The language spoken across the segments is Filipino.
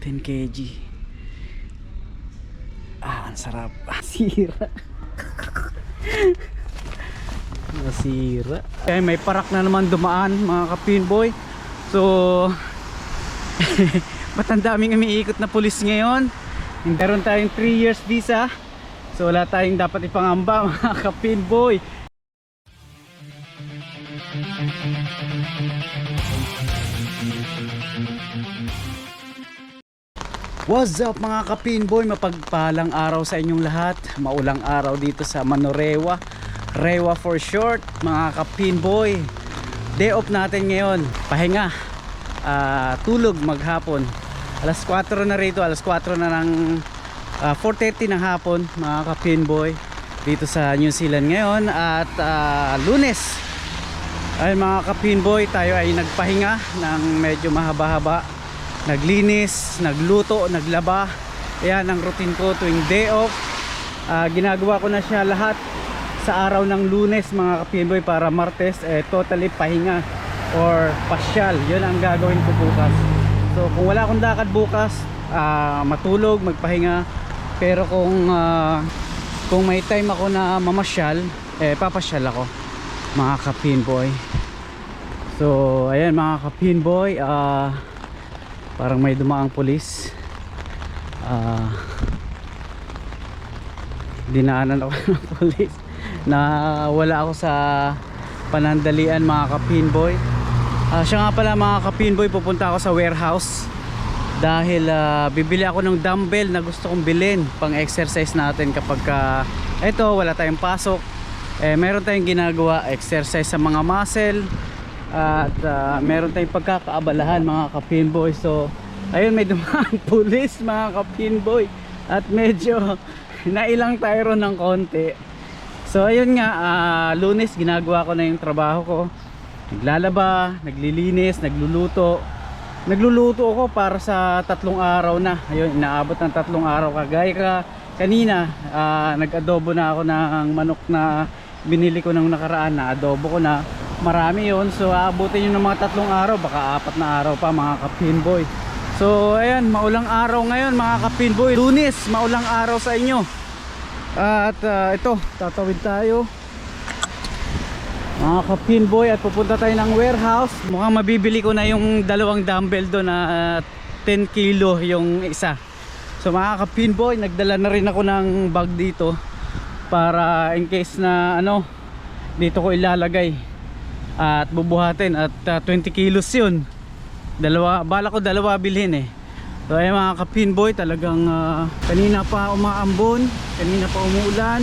10 kg. Ah, ang sarap. Sira. Nasira. Okay, may parak na naman dumaan mga kapinboy. So, ba't ang daming umiikot na pulis ngayon? Meron tayong 3 years visa. So wala tayong dapat ipangamba mga kapinboy. What's up mga kapinboy? Mapagpalang araw sa inyong lahat. Maulang araw dito sa Manorewa. Rewa for short mga kapinboy. Day off natin ngayon. Pahinga. Ah, tulog maghapon. Alas 4 na rito. Alas 4 na ng ah, 4.30 ng hapon mga kapinboy. Dito sa New Zealand ngayon. At ah, lunes. Ay mga kapinboy, tayo ay nagpahinga ng medyo mahaba-haba naglinis, nagluto, naglaba. Ayan ang routine ko tuwing day off. Ah, ginagawa ko na siya lahat sa araw ng lunes mga kapinboy para martes eh, totally pahinga or pasyal. Yun ang gagawin ko bukas. So kung wala akong lakad bukas, ah, matulog, magpahinga. Pero kung ah, kung may time ako na mamasyal, eh papasyal ako mga kapinboy. So ayan mga kapinboy, ah parang may dumaang pulis. Ah dinaanan ako ng pulis. Na wala ako sa panandalian mga kapinboy Ah, siya nga pala mga kapinboy pupunta ako sa warehouse. Dahil ah, bibili ako ng dumbbell na gusto kong bilhin pang exercise natin kapag ka, eto wala tayong pasok. Eh, meron tayong ginagawa exercise sa mga muscle at ah, meron tayong pagkakaabalahan mga kapinboy. So ayun may dumaan pulis mga kapinboy. At medyo nailang tayo ng konti. So ayun nga ah, lunes ginagawa ko na yung trabaho ko. Naglalaba, naglilinis, nagluluto. Nagluluto ako para sa tatlong araw na. Ayun inaabot ng tatlong araw. Kagaya ka kanina ah, nag-adobo na ako ng manok na binili ko nung nakaraan. Na adobo ko na marami yon so aabutin yun ng mga tatlong araw baka apat na araw pa mga kapinboy so ayan maulang araw ngayon mga kapinboy lunis maulang araw sa inyo. At ah, ito tatawid tayo. Mga kapinboy at pupunta tayo ng warehouse. Mukhang mabibili ko na yung dalawang dumbbell doon na ah, 10 kilo yung isa. So mga kapinboy nagdala na rin ako ng bag dito para in case na ano dito ko ilalagay at bubuhatin at ah, 20 kilos yun. Dalawa, bala ko dalawa bilhin eh. So ay mga kapinboy talagang ah, kanina pa umaambon kanina pa umuulan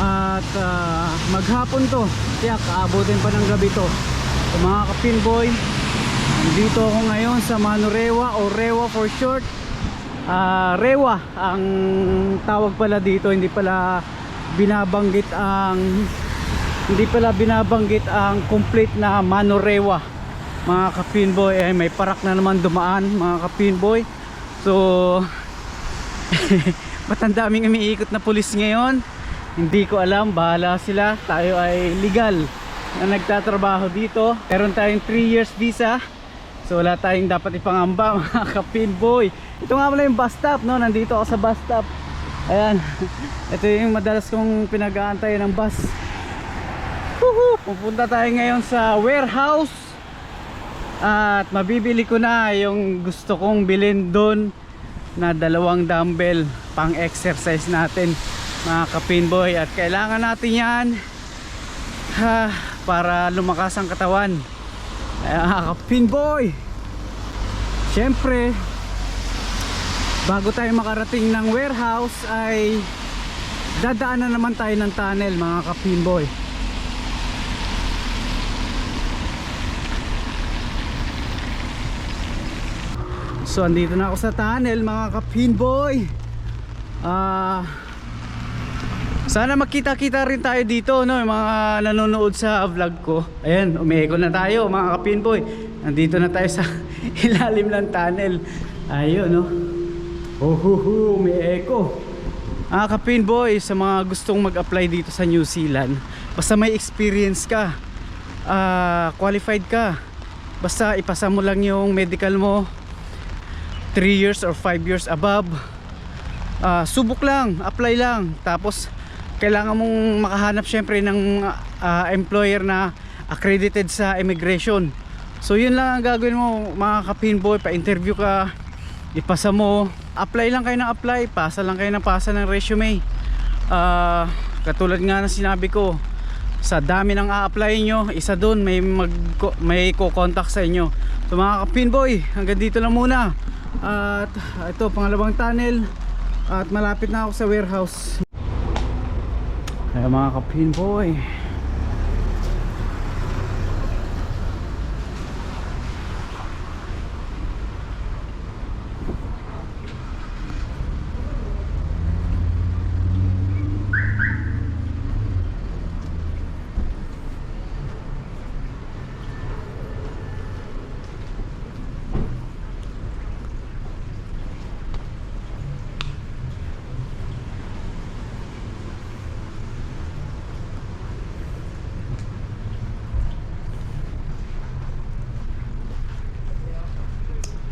at ah, maghapon to kaya kaabutin pa ng gabi to. So mga kapinboy nandito ako ngayon sa Manorewa o Rewa for short. Ah, Rewa ang tawag pala dito hindi pala binabanggit ang hindi pala binabanggit ang complete na Manorewa. Mga kapinboy ay may parak na naman dumaan mga kapinboy. So ba't ang daming umiikot na pulis ngayon. Hindi ko alam bahala sila. Tayo ay legal na nagtatrabaho dito. Meron tayong 3 years visa. So wala tayong dapat ipangamba mga kapinboy. Ito nga pala yung bus stop no? Nandito ako sa bus stop. Ayan. Ito yung madalas kong pinag-aantayan ng bus! Pupunta tayo ngayon sa warehouse at mabibili ko na yung gusto kong bilhin doon na dalawang dumbbell pang exercise natin mga kapinboy at kailangan natin yan ha, para lumakas ang katawan. Mga kapinboy syempre bago tayo makarating ng warehouse ay dadaan na naman tayo ng tunnel mga kapinboy So andito na ako sa tunnel mga kapinboy Ah Sana makita-kita rin tayo dito no, yung mga nanonood sa vlog ko. Ayan, umiikot na tayo mga kapinboy. Nandito na tayo sa ilalim ng tunnel. Ayun no. Uhuhu, umiiko. Mga kapinboy, sa mga gustong mag-apply dito sa New Zealand, basta may experience ka, ah, qualified ka, basta ipasa mo lang yung medical mo, 3 years or 5 years above. Ah, subok lang apply lang. Tapos kailangan mong makahanap syempre ng ah, employer na accredited sa immigration. So yun lang ang gagawin mo mga kapinboy pa interview ka ipasa mo. Apply lang kayo ng apply pasa lang kayo ng pasa ng resume. Ah, katulad nga ng sinabi ko sa dami ng a-apply nyo isa doon may mag may ko-contact sa inyo. So mga kapinboy hanggang dito lang muna at ito pangalawang tunnel. At malapit na ako sa warehouse. Kaya mga kapinboy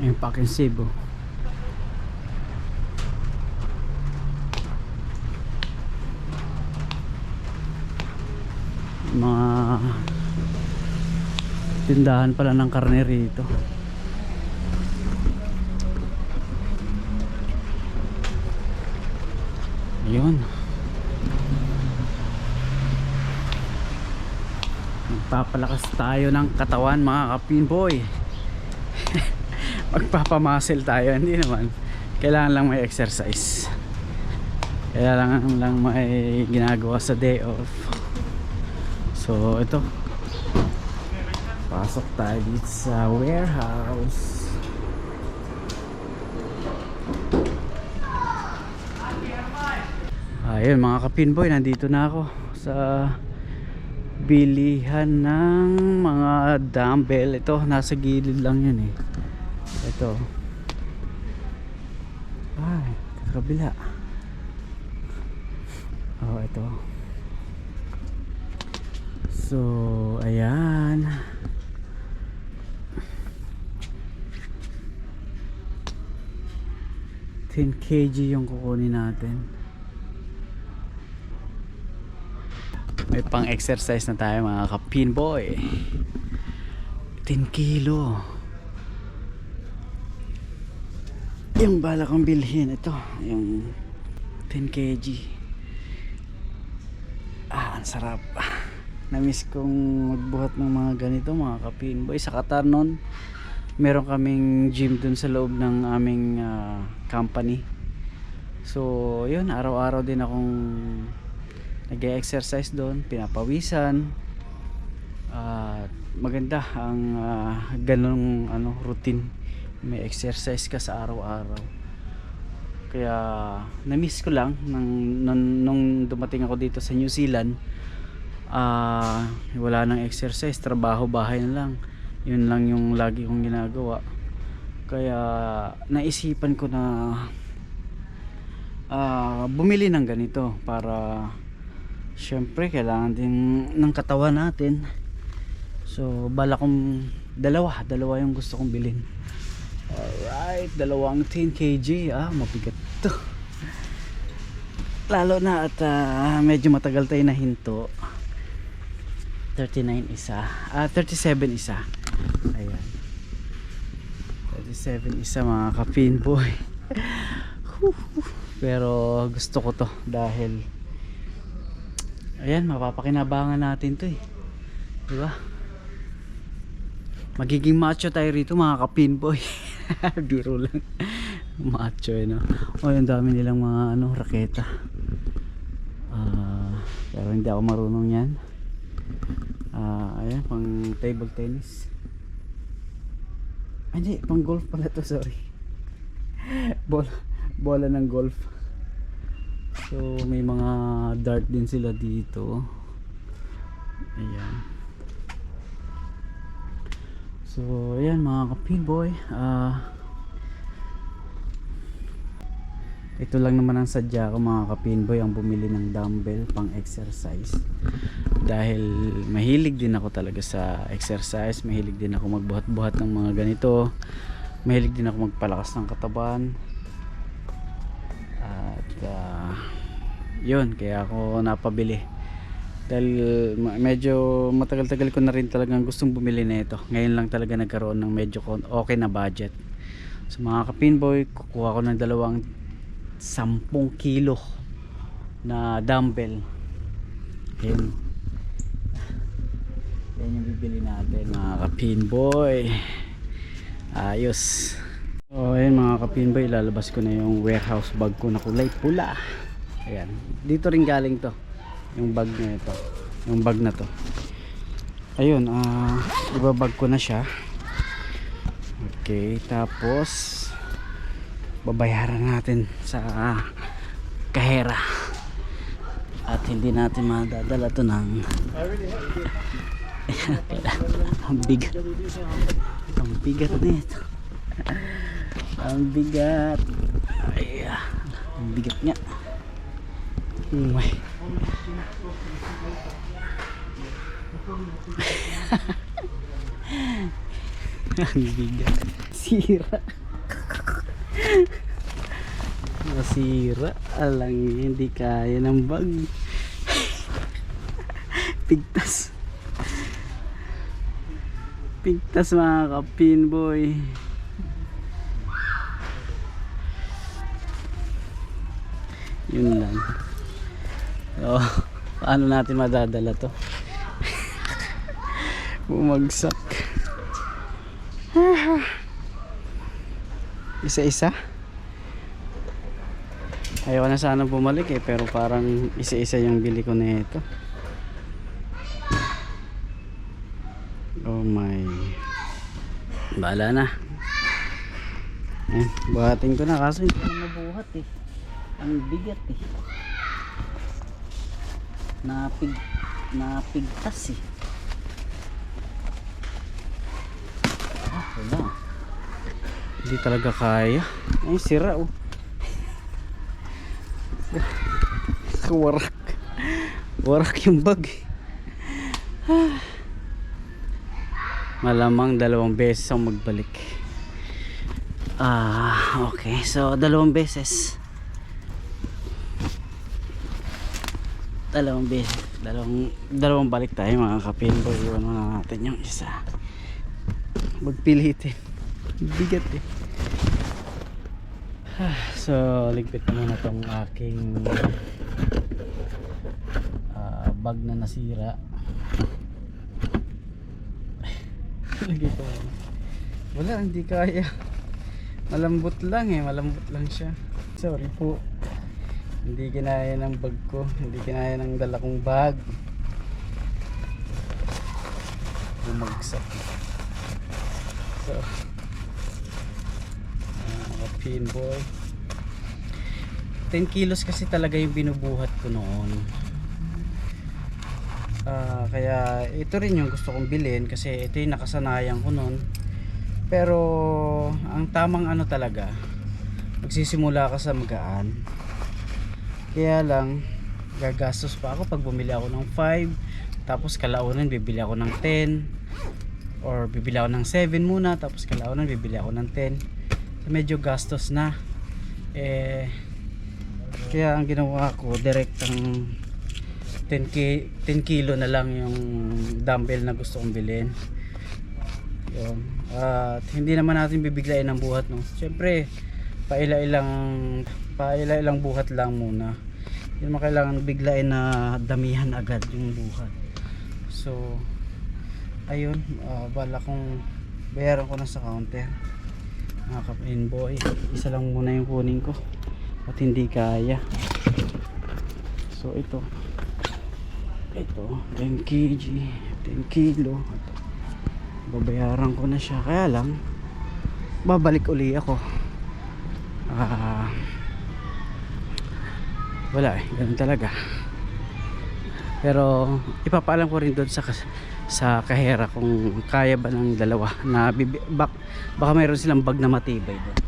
yung fucking Cebu. Mga tindahan pala ng karne rito. Ayun. Magpapalakas tayo ng katawan mga kapinboy magpapamuscle tayo. Hindi naman. Kailangan lang may exercise. Kailangan lang may ginagawa sa day off. So ito. Pasok tayo dito sa warehouse. Ayun mga kapinboy nandito na ako sa bilihan ng mga dumbbell. Ito nasa gilid lang yan eh ito. Ay kabila oh ito. So ayan. Ten kg yung kukunin natin. May pang exercise na tayo mga kapin boy 10 kilo yung bala kong bilhin ito yung 10 kg. Ah ang sarap. Namiss kong magbuhat ng mga ganito mga kapin boy. Sa Qatar nun meron kaming gym dun sa loob ng aming ah, company. So yun araw-araw din akong nag-exercise doon pinapawisan. At maganda ang ah, ganong ano routine may exercise ka sa araw-araw. Kaya na-miss ko lang nang, nung, nung dumating ako dito sa New Zealand ah wala nang exercise trabaho bahay na lang. Yun lang yung lagi kong ginagawa. Kaya naisipan ko na ah, bumili ng ganito para syempre kailangan din ng katawan natin. So bala kong dalawa dalawa yung gusto kong bilhin alright dalawang 10 kg ah mabigat to. Lalo na at ah, medyo matagal tayo na hinto. 39 isa. Ah 37 isa. Ayan. 37 isa mga kapin boy. Pero gusto ko to dahil ayan mapapakinabangan natin to eh. Di ba? Magiging macho tayo rito mga kapinboy biro lang. Macho eh no? O yung dami nilang mga ano raketa. Ah, pero hindi ako marunong yan. Ah, ayan pang table tennis. Ay, hindi pang golf pala to sorry. Bola bola ng golf. So may mga dart din sila dito. Ayan so ayan mga kapinboy ah ito lang naman ang sadya ko mga kapinboy ang bumili ng dumbbell pang exercise. Dahil mahilig din ako talaga sa exercise mahilig din ako magbuhat-buhat ng mga ganito mahilig din ako magpalakas ng katawan. At ah, yun kaya ako napabili dahil medyo matagal-tagal ko na rin talagang gustong bumili na ito ngayon lang talaga nagkaroon ng medyo okay na budget. So mga kapinboy kukuha ko ng dalawang 10 kilo na dumbbell. Yun yan yung bibili natin mga kapinboy ayos. So ayun mga kapinboy lalabas ko na yung warehouse bag ko na kulay pula. Ayan. Dito rin galing to yung bag na ito. Yung bag na to. Ayun ah ibabag ko na siya. Okay tapos babayaran natin sa kahera. At hindi natin madadala to ng ang bigat ang bigat nito. Ang bigat. Ay ah, ang bigat nga Umay. Ang bigat sira. Nasira alang hindi kaya ng bag. Pigtas. Pigtas mga kapin boy. Yun lang. Oh, paano natin madadala to? Bumagsak. Isa-isa? Ayaw na sana bumalik eh pero parang isa-isa yung bili ko na ito oh my. Bahala na. Eh, buhatin ko na kaso hindi ko mabuhat eh. Ang bigat eh napig napigtas eh. Ah wala. Hindi talaga kaya. Ay sira oh. Warak. Warak yung bag. Ah. malamang dalawang beses ang magbalik. Ah okay. So dalawang beses dalawang beses dalawang dalawang balik tayo mga kapinboy iwan muna natin yung isa. Magpilitin. Bigat eh. So ligpit muna tong aking ah, bag na nasira. Lagay ko. Wala hindi kaya. Malambot lang eh malambot lang siya. Sorry po hindi kinaya ng bag ko. Hindi kinaya ng dala kong bag. Bumagsak. So uh, pinboy 10 kilos kasi talaga yung binubuhat ko noon. Ah, kaya ito rin yung gusto kong bilhin kasi ito yung nakasanayan ko noon. Pero ang tamang ano talaga magsisimula ka sa magaan kaya lang gagastos pa ako pag bumili ako ng 5 tapos kalaunan bibili ako ng 10 or bibili ako ng 7 muna tapos kalaunan bibili ako ng 10 so, medyo gastos na. Eh kaya ang ginawa ko direct ang 10, ki 10 kilo na lang yung dumbbell na gusto kong bilhin. Yun. At hindi naman natin bibiglayin ng buhat no. Siyempre, paila-ilang paila-ilang buhat lang muna. Hindi naman kailangan biglain na damihan agad yung buhat. So, ayun, ah, bala kong bayaran ko na sa counter. Mga ka-inboy, isa lang muna yung kunin ko. At hindi kaya. So, ito. Ito, 10 kg, 10 kilo. Babayaran ko na siya kaya lang babalik uli ako ah wala eh ganun talaga. Pero ipapaalam ko rin doon sa sa kahera kung kaya ba ng dalawa na bak, baka mayroon silang bag na matibay doon.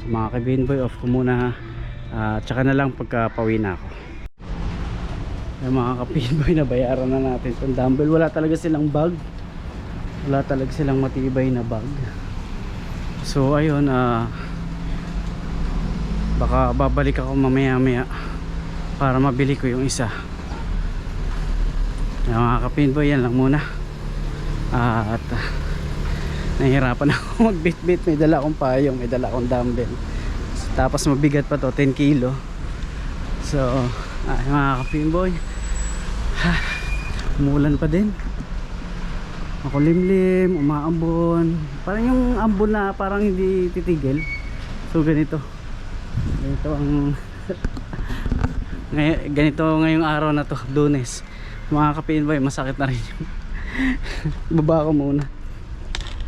So, mga kabinboy off ko muna ah, tsaka na lang pagka pawi na ako. Yung mga kapinboy na bayaran na natin itong dumbbell. Wala talaga silang bag. Wala talaga silang matibay na bag. So ayun, ah baka babalik ako mamaya maya para mabili ko yung isa. Yung mga kapinboy, yan lang muna. At ah, nahihirapan ako magbit-bit. May dala akong payong, may dala akong dumbbell. Tapos mabigat pa to, 10 kilo. So, yung mga kapinboy, umulan pa din. Makulimlim, umaambon. Parang yung ambon na parang hindi titigil. So ganito. Ganito ang ngay ganito ngayong araw na to, Lunes. Mga kapinboy, masakit na rin yung baba ko muna.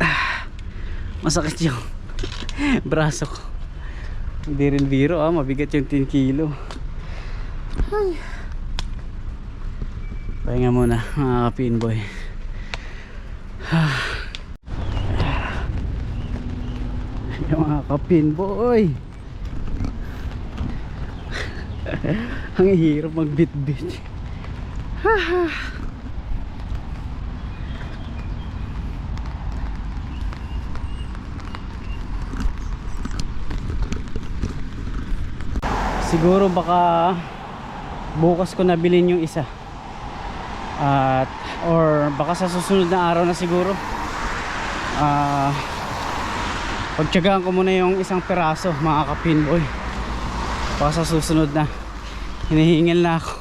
Ah, Masakit yung braso ko. Hindi rin biro ah, mabigat yung 10 kilo. Ay. Pahinga muna mga kapinboy. yung mga kapinboy. Ang hirap magbit-bit. Siguro baka bukas ko nabilin yung isa. At or baka sa susunod na araw na siguro. Ah pagtyagaan ko muna yung isang peraso mga kapinboy. Baka sa susunod na hinihingal na ako.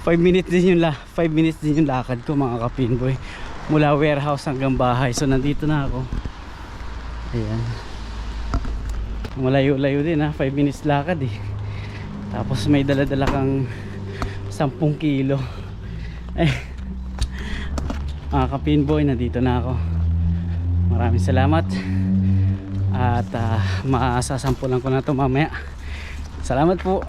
5 minutes din yung la 5 minutes din yung lakad ko mga kapinboy. Mula warehouse hanggang bahay. So nandito na ako. Ayan. Malayo-layo din ha. 5 minutes lakad eh. Tapos may dala-dala kang 10 kilo. Eh. Mga kapinboy, nandito na ako. Maraming salamat. At uh, masasampulan ko na ito mamaya. Salamat po.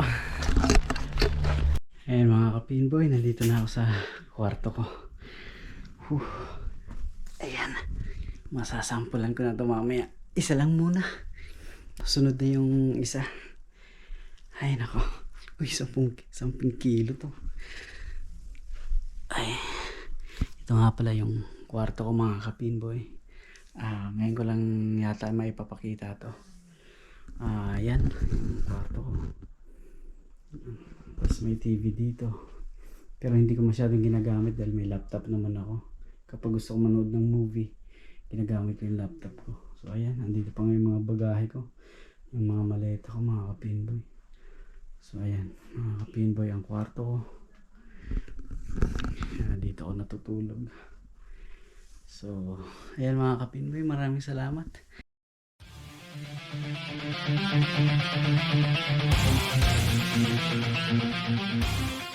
Ayan mga kapinboy, nandito na ako sa kwarto ko. Whew. Ayan. Masasampulan ko na ito mamaya. Isa lang muna. Sunod na yung isa. Ay nako. Uy, 10, 10 kilo to. Ay. Ito nga pala yung kwarto ko mga kapinboy. Ah, ngayon ko lang yata may papakita to. Ah, yan. Yung kwarto ko. May TV dito. Pero hindi ko masyadong ginagamit dahil may laptop naman ako. Kapag gusto ko manood ng movie, ginagamit ko yung laptop ko. So ayan, andito pa nga yung mga bagahe ko. Yung mga maleta ko, mga kapinboy. So ayan, mga kapinboy ang kwarto ko. Dito ako natutulog. So, ayan mga kapinboy, maraming salamat. Thank you.